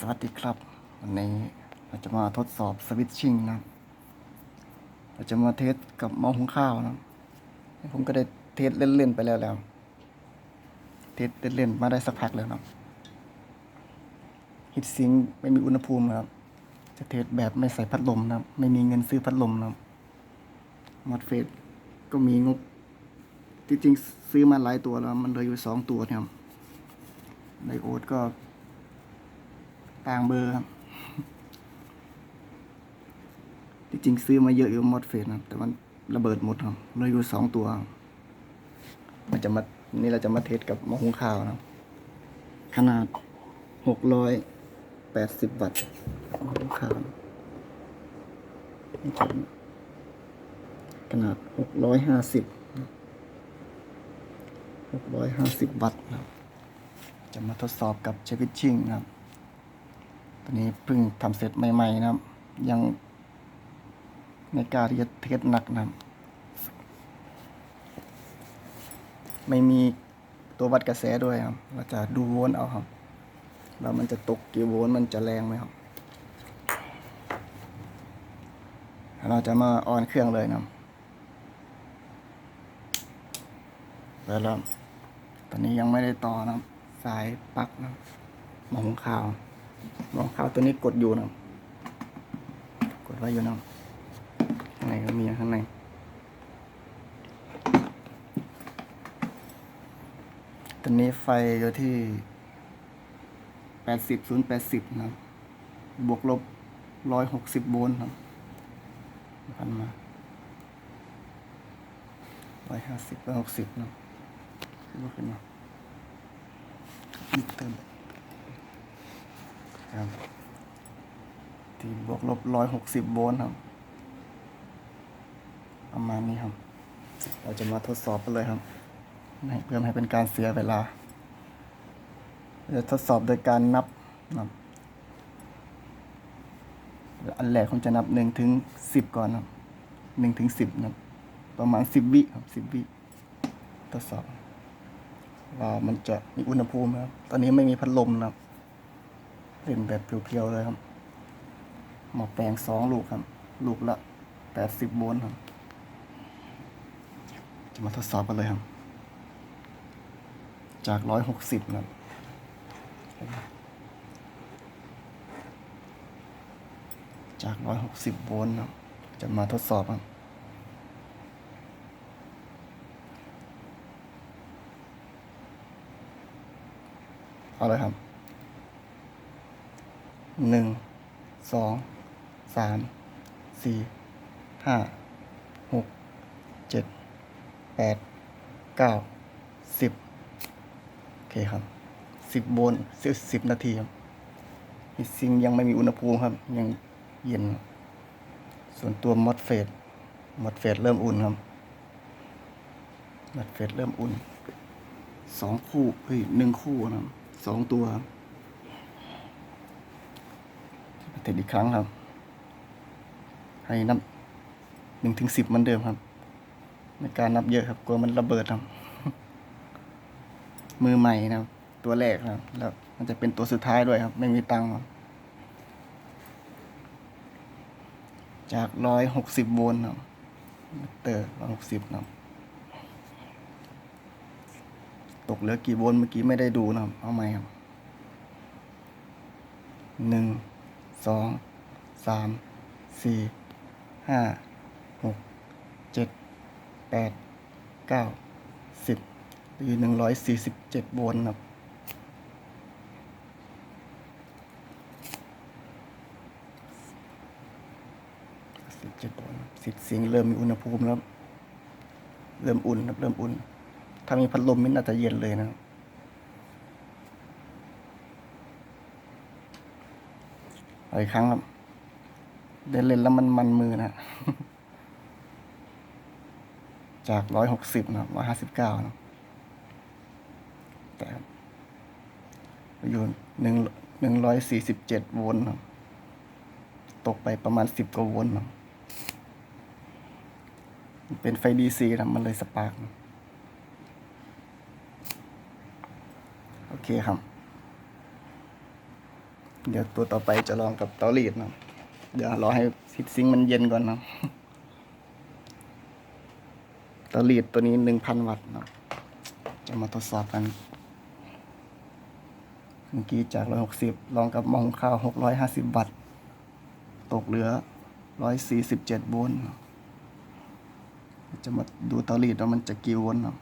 สวัสดีครับ วันนี้เราจะมาทดสอบสวิตชิ่งนะ เราจะมาเทสกับหม้อหุงข้าวนะ ผมก็ได้เทสเล่นๆไปแล้วแล้ว เทสเล่นๆมาได้สักพักแล้วนะฮิตซิงไม่มีอุณหภูมิครับ จะเทสแบบไม่ใส่พัดลมนะไม่มีเงินซื้อพัดลมนะมอดเฟสก็มีงบจริงๆซื้อมาหลายตัวแล้ว มันเหลืออยู่สองตัวเนี่ยไดโอดก็ ต่างเบอร์ครับที่จริงซื้อมาเยอะอยู่มอดเฟสนะแต่มันระเบิดหมดครับเหลยอยู่สองตัว มันจะมานี่เราจะมาเทสกับมอหุงข้าวนะขนาดหกร้อยแปดสิบวัตต์มอหุงข้าวขนาดหกร้อยห้าสิบหกร้อยห้าสิบวัตต์นะครับจะมาทดสอบกับเชฟิชชิ่งนะครับ ตอนนี้เพิ่งทำเสร็จใหม่ๆนะครับ ยังในกล้าที่จะเทสหนักนะครับ ไม่มีตัววัดกระแสด้วยครับ เราจะดูโวลต์เอาครับว่ามันจะตกกี่โวลต์มันจะแรงไหมครับ เราจะมาออนเครื่องเลยนะครับแล้วเราตอนนี้ยังไม่ได้ต่อนะสายปลั๊กนะหมอหุงข้าว มองเข้าตัวนี้กดอยู่นะกดไว้อยู่นะข้างในก็มีข้างในตอนนี้ไฟอยู่ที่แปดสิบศูนย์แปดสิบนะบวกลบร้อยหกสิบโวลต์ครับพันมาร้อยห้าสิบร้อยหกสิบนะขึ้นมาขึ้นมาเตอร์ ครับที่บวกลบร้อยหกสิบโวลต์ครับ ประมาณนี้ครับ เราจะมาทดสอบกันเลยครับเพื่อไม่ให้เป็นการเสียเวลาเราจะทดสอบโดยการนับนะอันแรกผมจะนับหนึ่งถึงสิบก่อนครับหนึ่งถึงสิบนะครับประมาณสิบวิครับสิบวิทดสอบว่ามันจะมีอุณหภูมิครับ ตอนนี้ไม่มีพัดลมนะครับ เล่นแบบเพียวๆเลยครับหม้อแปลงสองลูกครับ ลูกละแปดสิบโวลต์ครับ จะมาทดสอบกันเลยครับ จากร้อยหกสิบครับจากร้อยหกสิบโวลต์ครับ จะมาทดสอบครับเอาเลยครับ หนึ่งสองสามสี่ห้าหกเจ็ดแปดเก้าสิบโอเคครับสิบโวลต์สิบสิบนาทีครับฮิตซิงยังไม่มีอุณหภูมิครับ ยังเย็น ส่วนตัวมอดเฟดมอดเฟดเริ่มอุ่นครับมอดเฟดเริ่มอุ่นสองคู่เฮ้ยหนึ่งคู่นะครับสองตัวครับ เทสอีกครั้งครับ ให้นับหนึ่งถึงสิบเหมือนเดิมครับ ในการนับเยอะครับกลัวมันระเบิดครับ มือใหม่นะครับ ตัวแรกครับ แล้วมันจะเป็นตัวสุดท้ายด้วยครับ ไม่มีตังค์ครับ จากร้อยหกสิบโวลต์ครับเตอร์ร้อยหกสิบครับตกเหลือกี่โวลต์เมื่อกี้ไม่ได้ดูนะครับ เอาใหม่ครับหนึ่ง สองสามสี่ห้าหกเจ็ดแปดเก้าสิบหรือหนึ่งร้อยสี่สิบเจ็ดโวลต์ครับสิบเจ็ดโวลต์สิบเสียงเริ่มมีอุณหภูมิแล้ว เริ่มอุ่นครับเริ่มอุ่น ถ้ามีพัดลมมันน่าจะเย็นเลยนะครับ เอาอีกครั้งครับเดินเล่นแล้วมันมันมือนะจากร้อยหกสิบนะร้อยห้าสิบเก้านะแต่อยู่หนึ่งหนึ่งร้อยสี่สิบเจ็ดโวลต์ตกไปประมาณสิบกว่าโวลต์เป็นไฟดีซีนะมันเลยสปาร์กโอเคครับ เดี๋ยวตัวต่อไปจะลองกับเตารีดเนาะเดี๋ยวรอให้ฮิตซิงมันเย็นก่อนเนาะเตารีดตัวนี้หนึ่งพันวัตต์เนาะจะมาทดสอบกัน เมื่อกี้จากร้อยหกสิบลองกับมองข้าวหกร้อยห้าสิบวัตต์ ตกเหลือร้อยสี่สิบเจ็ดโวลต์จะมาดูเตารีดว่ามันจะกี่โวลต์เนาะ